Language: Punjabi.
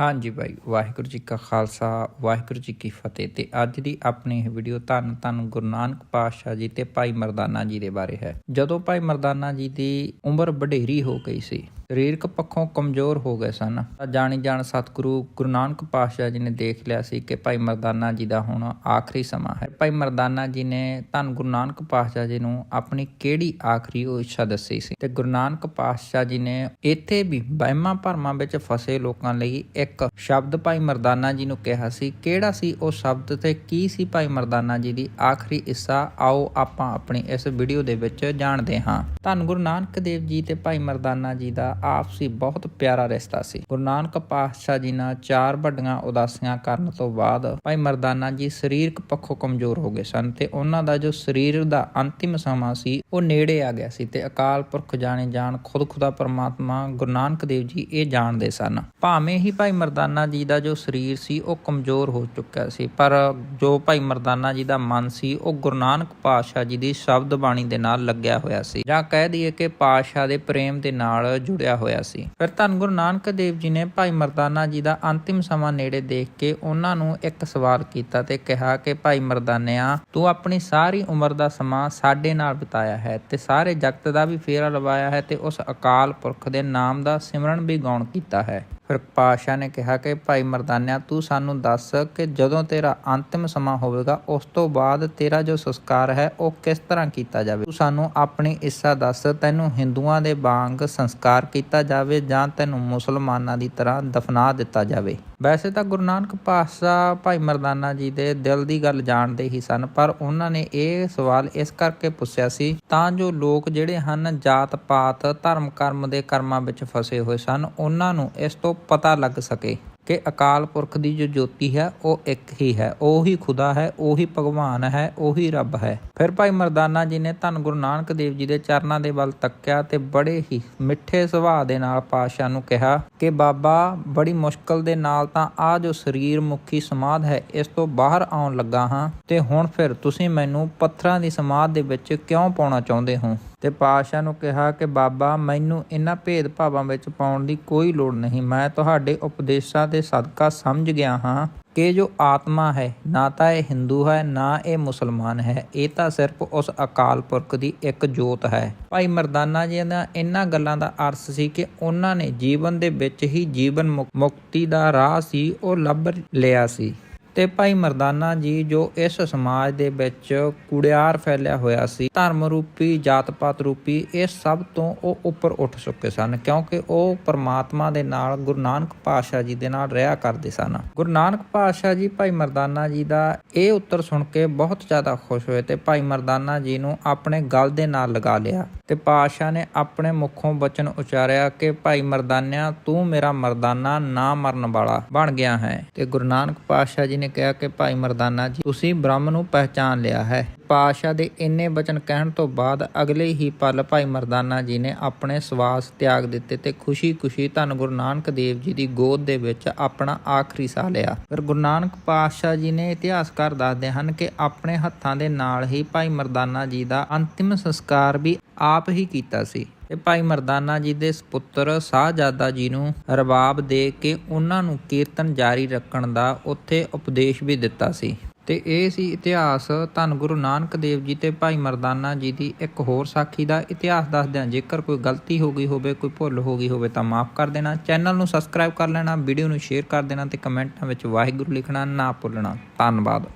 ਹਾਂਜੀ ਭਾਈ, ਵਾਹਿਗੁਰੂ ਜੀ ਕਾ ਖਾਲਸਾ, ਵਾਹਿਗੁਰੂ ਜੀ ਕੀ ਫਤਿਹ। ਤੇ ਅੱਜ ਦੀ ਆਪਣੀ ਇਹ ਵੀਡੀਓ ਧੰਨ ਧੰਨ ਗੁਰੂ ਨਾਨਕ ਪਾਤਸ਼ਾਹ ਜੀ ਤੇ ਭਾਈ ਮਰਦਾਨਾ ਜੀ ਦੇ ਬਾਰੇ ਹੈ। ਜਦੋਂ ਭਾਈ ਮਰਦਾਨਾ ਜੀ ਦੀ ਉਮਰ ਵਡੇਰੀ ਹੋ ਗਈ ਸੀ ਸਰੀਰਕ ਪੱਖੋਂ ਕਮਜ਼ੋਰ ਹੋ ਗਏ ਸਨ। ਤਾਂ ਜਾਣੀ ਜਾਣ ਸਤਿਗੁਰੂ ਗੁਰੂ ਨਾਨਕ ਪਾਤਸ਼ਾਹ ਜੀ ਨੇ ਦੇਖ ਲਿਆ ਸੀ ਕਿ ਭਾਈ ਮਰਦਾਨਾ ਜੀ ਦਾ ਹੁਣ ਆਖਰੀ ਸਮਾਂ ਹੈ। ਭਾਈ ਮਰਦਾਨਾ ਜੀ ਨੇ ਧੰਨ ਗੁਰੂ ਨਾਨਕ ਪਾਤਸ਼ਾਹ ਜੀ ਨੂੰ ਆਪਣੀ ਕਿਹੜੀ ਆਖਰੀ ਉਹ ਇੱਛਾ ਦੱਸੀ ਸੀ? ਤੇ ਗੁਰੂ ਨਾਨਕ ਪਾਤਸ਼ਾਹ ਜੀ ਨੇ ਇੱਥੇ ਵੀ ਵਹਿਮਾਂ ਭਰਮਾਂ ਵਿੱਚ ਫਸੇ ਲੋਕਾਂ ਲਈ ਇੱਕ ਸ਼ਬਦ ਭਾਈ ਮਰਦਾਨਾ ਜੀ ਨੂੰ ਕਿਹਾ ਸੀ। ਕਿਹੜਾ ਸੀ ਉਹ ਸ਼ਬਦ ਤੇ ਕੀ ਸੀ ਭਾਈ ਮਰਦਾਨਾ ਜੀ ਦੀ ਆਖਰੀ ਇੱਛਾ ਆਓ ਆਪਾਂ ਆਪਣੀ ਇਸ ਵੀਡੀਓ ਦੇ ਵਿੱਚ ਜਾਣਦੇ ਹਾਂ। ਧੰਨ ਗੁਰੂ ਨਾਨਕ ਦੇਵ ਜੀ ਤੇ ਭਾਈ ਮਰਦਾਨਾ ਜੀ ਦਾ ਆਪਸੀ ਬਹੁਤ ਪਿਆਰਾ ਰਿਸ਼ਤਾ ਸੀ। ਗੁਰੂ ਨਾਨਕ ਪਾਤਸ਼ਾਹ ਜੀ ਨਾਲ ਚਾਰ ਵੱਡੀਆਂ ਉਦਾਸੀਆਂ ਕਰਨ ਤੋਂ ਬਾਅਦ ਭਾਈ ਮਰਦਾਨਾ ਜੀ ਸਰੀਰਕ ਪੱਖੋਂ ਕਮਜ਼ੋਰ ਹੋ ਗਏ ਸਨ ਤੇ ਉਹਨਾਂ ਦਾ ਜੋ ਸਰੀਰ ਦਾ ਅੰਤਿਮ ਸਮਾਂ ਸੀ, ਉਹ ਨੇੜੇ ਆ ਗਿਆ ਸੀ ਤੇ ਅਕਾਲ ਪੁਰਖ ਜਾਣੇ ਜਾਣ ਖੁਦ ਖੁਦਾ ਪਰਮਾਤਮਾ ਗੁਰੂ ਨਾਨਕ ਦੇਵ ਜੀ ਇਹ ਜਾਣਦੇ ਸਨ। ਭਾਵੇਂ ਹੀ ਭਾਈ ਮਰਦਾਨਾ ਜੀ ਦਾ ਜੋ ਸਰੀਰ ਸੀ, ਉਹ ਕਮਜ਼ੋਰ ਹੋ ਚੁੱਕਿਆ ਸੀ, ਪਰ ਜੋ ਭਾਈ ਮਰਦਾਨਾ ਜੀ ਦਾ ਮਨ ਸੀ, ਉਹ ਗੁਰੂ ਨਾਨਕ ਪਾਤਸ਼ਾਹ ਜੀ ਦੀ ਸ਼ਬਦ ਬਾਣੀ ਦੇ ਨਾਲ ਲੱਗਿਆ ਹੋਇਆ ਸੀ। ਜਾਂ ਕਹਿ ਦਈਏ ਕਿ ਪਾਤਸ਼ਾਹ ਦੇ ਪ੍ਰੇਮ ਦੇ ਨਾਲ ਜੁੜਿਆ ਹੋਇਆ ਸੀ। ਫਿਰ ਧੰਨ ਗੁਰੂ ਨਾਨਕ ਦੇਵ ਜੀ ਨੇ ਭਾਈ ਮਰਦਾਨਾ ਜੀ ਦਾ ਅੰਤਿਮ ਸਮਾਂ ਨੇੜੇ ਦੇਖ ਕੇ ਉਹਨਾਂ ਨੂੰ ਇੱਕ ਸਵਾਲ ਕੀਤਾ ਤੇ ਕਿਹਾ ਕਿ, ਭਾਈ ਮਰਦਾਨਿਆ, ਤੂੰ ਆਪਣੀ ਸਾਰੀ ਉਮਰ ਦਾ ਸਮਾਂ ਸਾਡੇ ਨਾਲ ਬਿਤਾਇਆ ਹੈ ਤੇ ਸਾਰੇ ਜਗਤ ਦਾ ਵੀ ਫੇਰਾ ਲਵਾਇਆ ਹੈ ਤੇ ਉਸ ਅਕਾਲ ਪੁਰਖ ਦੇ ਨਾਮ ਦਾ ਸਿਮਰਨ ਵੀ ਗਾਉਣ ਕੀਤਾ ਹੈ। ਫਿਰ ਪਾਸ਼ਾ ਨੇ ਕਿਹਾ ਕਿ, ਭਾਈ ਮਰਦਾਨਿਆ, ਤੂੰ ਸਾਨੂੰ ਦੱਸ ਕਿ ਜਦੋਂ ਤੇਰਾ ਅੰਤਿਮ ਸਮਾਂ ਹੋਵੇਗਾ, ਉਸ ਤੋਂ ਬਾਅਦ ਤੇਰਾ ਜੋ ਸੰਸਕਾਰ ਹੈ, ਉਹ ਕਿਸ ਤਰ੍ਹਾਂ ਕੀਤਾ ਜਾਵੇ? ਤੂੰ ਸਾਨੂੰ ਆਪਣੀ ਇੱਛਾ ਦੱਸ, ਤੈਨੂੰ ਹਿੰਦੂਆਂ ਦੇ ਵਾਂਗ ਸੰਸਕਾਰ ਕੀਤਾ ਜਾਵੇ ਜਾਂ ਤੈਨੂੰ ਮੁਸਲਮਾਨਾਂ ਦੀ ਤਰ੍ਹਾਂ ਦਫਨਾ ਦਿੱਤਾ ਜਾਵੇ? ਵੈਸੇ ਤਾਂ ਗੁਰੂ ਨਾਨਕ ਪਾਤਸ਼ਾਹ ਭਾਈ ਮਰਦਾਨਾ ਜੀ ਦੇ ਦਿਲ ਦੀ ਗੱਲ ਜਾਣਦੇ ਹੀ ਸਨ, ਪਰ ਉਹਨਾਂ ਨੇ ਇਹ ਸਵਾਲ ਇਸ ਕਰਕੇ ਪੁੱਛਿਆ ਸੀ, ਤਾਂ ਜੋ ਲੋਕ ਜਿਹੜੇ ਹਨ ਜਾਤ ਪਾਤ, ਧਰਮ ਕਰਮ ਦੇ ਕਰਮਾਂ ਵਿੱਚ ਫਸੇ ਹੋਏ ਸਨ, ਉਹਨਾਂ ਨੂੰ ਇਸ ਤੋਂ ਪਤਾ ਲੱਗ ਸਕੇ ਕਿ ਅਕਾਲ ਪੁਰਖ ਦੀ ਜੋ ਜੋਤੀ ਹੈ, ਉਹ ਇੱਕ ਹੀ ਹੈ, ਉਹੀ ਖੁਦਾ ਹੈ, ਉਹੀ ਭਗਵਾਨ ਹੈ, ਉਹੀ ਰੱਬ ਹੈ। ਫਿਰ ਭਾਈ ਮਰਦਾਨਾ ਜੀ ਨੇ ਧੰਨ ਗੁਰੂ ਨਾਨਕ ਦੇਵ ਜੀ ਦੇ ਚਰਨਾਂ ਦੇ ਵੱਲ ਤੱਕਿਆ ਤੇ ਬੜੇ ਹੀ ਮਿੱਠੇ ਸੁਭਾਅ ਦੇ ਨਾਲ ਪਾਤਸ਼ਾਹ ਨੂੰ ਕਿਹਾ ਕਿ ਬਾਬਾ, ਬੜੀ ਮੁਸ਼ਕਲ ਦੇ ਨਾਲ ਤਾਂ ਆ ਜੋ ਸਰੀਰ ਮੁਖੀ ਸਮਾਧ ਹੈ, ਇਸ ਤੋਂ ਬਾਹਰ ਆਉਣ ਲੱਗਾ ਹਾਂ ਤੇ ਹੁਣ ਫਿਰ ਤੁਸੀਂ ਮੈਨੂੰ ਪੱਥਰਾਂ ਦੀ ਸਮਾਧ ਦੇ ਵਿੱਚ ਕਿਉਂ ਪਾਉਣਾ ਚਾਹੁੰਦੇ ਹੋ? ਤੇ ਪਾਤਸ਼ਾਹ ਨੂੰ ਕਿਹਾ ਕਿ ਬਾਬਾ, ਮੈਨੂੰ ਇਹਨਾਂ ਭੇਦ ਭਾਵਾਂ ਵਿੱਚ ਪਾਉਣ ਦੀ ਕੋਈ ਲੋੜ ਨਹੀਂ। ਮੈਂ ਤੁਹਾਡੇ ਉਪਦੇਸ਼ਾਂ ਦੇ ਸਦਕਾ ਸਮਝ ਗਿਆ ਹਾਂ ਕਿ ਜੋ ਆਤਮਾ ਹੈ, ਨਾ ਤਾਂ ਇਹ ਹਿੰਦੂ ਹੈ, ਨਾ ਇਹ ਮੁਸਲਮਾਨ ਹੈ। ਇਹ ਤਾਂ ਸਿਰਫ ਉਸ ਅਕਾਲ ਪੁਰਖ ਦੀ ਇੱਕ ਜੋਤ ਹੈ। ਭਾਈ ਮਰਦਾਨਾ ਜੀ ਦਾ ਇਹਨਾਂ ਗੱਲਾਂ ਦਾ ਅਰਥ ਸੀ ਕਿ ਉਹਨਾਂ ਨੇ ਜੀਵਨ ਦੇ ਵਿੱਚ ਹੀ ਜੀਵਨ ਮੁਕ- ਮੁਕਤੀ ਦਾ ਰਾਹ ਸੀ, ਉਹ ਲੱਭ ਲਿਆ ਸੀ। ਤੇ ਭਾਈ ਮਰਦਾਨਾ ਜੀ ਜੋ ਇਸ ਸਮਾਜ ਦੇ ਵਿੱਚ ਕੁੜਿਆਰ ਫੈਲਿਆ ਹੋਇਆ ਸੀ, ਧਰਮ ਰੂਪੀ ਜਾਤ ਪਾਤ ਰੂਪੀ, ਇਹ ਸਭ ਤੋਂ ਉਹ ਉੱਪਰ ਉੱਠ ਚੁੱਕੇ ਸਨ, ਕਿਉਂਕਿ ਉਹ ਪਰਮਾਤਮਾ ਦੇ ਨਾਲ ਗੁਰੂ ਨਾਨਕ ਪਾਤਸ਼ਾਹ ਜੀ ਦੇ ਨਾਲ ਰਿਹਾ ਕਰਦੇ ਸਨ। ਗੁਰੂ ਨਾਨਕ ਪਾਤਸ਼ਾਹ ਜੀ, ਭਾਈ ਮਰਦਾਨਾ ਜੀ ਦਾ ਇਹ ਉੱਤਰ ਸੁਣ ਕੇ ਬਹੁਤ ਜ਼ਿਆਦਾ ਖੁਸ਼ ਹੋਏ ਤੇ ਭਾਈ ਮਰਦਾਨਾ ਜੀ ਨੂੰ ਆਪਣੇ ਗਲ ਦੇ ਨਾਲ ਲਗਾ ਲਿਆ ਤੇ ਪਾਤਸ਼ਾਹ ਨੇ ਆਪਣੇ ਮੁਖੋਂ ਬਚਨ ਉਚਾਰਿਆ ਕਿ, ਭਾਈ ਮਰਦਾਨਿਆ, ਤੂੰ ਮੇਰਾ ਮਰਦਾਨਾ ਨਾ ਮਰਨ ਵਾਲਾ ਬਣ ਗਿਆ ਹੈ। ਤੇ ਗੁਰੂ ਨਾਨਕ ਪਾਤਸ਼ਾਹ ਜੀ ਨੇ ਕਿਹਾ ਕਿ ਭਾਈ ਮਰਦਾਨਾ ਜੀ, ਤੁਸੀਂ ਬ੍ਰਹਮ ਨੂੰ ਪਹਿਚਾਨ ਲਿਆ ਹੈ। ਪਾਤਸ਼ਾਹ ਦੇ ਇੰਨੇ ਬਚਨ ਕਹਿਣ ਤੋਂ ਬਾਅਦ ਅਗਲੇ ਹੀ ਪਲ ਭਾਈ ਮਰਦਾਨਾ ਜੀ ਨੇ ਆਪਣੇ ਸਵਾਸ ਤਿਆਗ ਦਿੱਤੇ ਤੇ ਖੁਸ਼ੀ-ਖੁਸ਼ੀ ਧੰਨ ਗੁਰੂ ਨਾਨਕ ਦੇਵ ਜੀ ਦੀ ਗੋਦ ਦੇ ਵਿੱਚ ਆਪਣਾ ਆਖਰੀ ਸਾਹ ਲਿਆ। ਫਿਰ ਗੁਰੂ ਨਾਨਕ ਪਾਤਸ਼ਾਹ ਜੀ ਨੇ ਇਤਿਹਾਸਕਾਰ ਦੱਸਦੇ ਹਨ ਕਿ ਆਪਣੇ ਹੱਥਾਂ ਦੇ ਨਾਲ ਹੀ ਭਾਈ ਮਰਦਾਨਾ ਜੀ ਦਾ ਅੰਤਿਮ ਸੰਸਕਾਰ ਵੀ ਆਪ ਹੀ ਕੀਤਾ ਸੀ। ਤੇ ਭਾਈ ਮਰਦਾਨਾ ਜੀ ਦੇ ਸੁਪੁੱਤਰ ਸਾਹਜਾਦਾ ਜੀ ਨੂੰ ਰਬਾਬ ਦੇ ਕੇ ਉਹਨਾਂ ਨੂੰ ਕੀਰਤਨ ਜਾਰੀ ਰੱਖਣ ਦਾ ਉੱਥੇ ਉਪਦੇਸ਼ ਵੀ ਦਿੱਤਾ ਸੀ। ਤੇ ਇਹ ਸੀ ਇਤਿਹਾਸ। ਧੰਨ ਗੁਰੂ ਨਾਨਕ ਦੇਵ ਜੀ ਤੇ ਭਾਈ ਮਰਦਾਨਾ ਜੀ ਦੀ ਇੱਕ ਹੋਰ ਸਾਖੀ ਦਾ ਇਤਿਹਾਸ ਦੱਸਦਿਆਂ ਜੇਕਰ ਕੋਈ ਗਲਤੀ ਹੋ ਗਈ ਹੋਵੇ, ਕੋਈ ਭੁੱਲ ਹੋ ਗਈ ਹੋਵੇ ਤਾਂ ਮਾਫ ਕਰ ਦੇਣਾ। ਚੈਨਲ ਨੂੰ ਸਬਸਕ੍ਰਾਈਬ ਕਰ ਲੈਣਾ, ਵੀਡੀਓ ਨੂੰ ਸ਼ੇਅਰ ਕਰ ਦੇਣਾ ਤੇ ਕਮੈਂਟਾਂ ਵਿੱਚ ਵਾਹਿਗੁਰੂ ਲਿਖਣਾ ਨਾ ਭੁੱਲਣਾ। ਧੰਨਵਾਦ।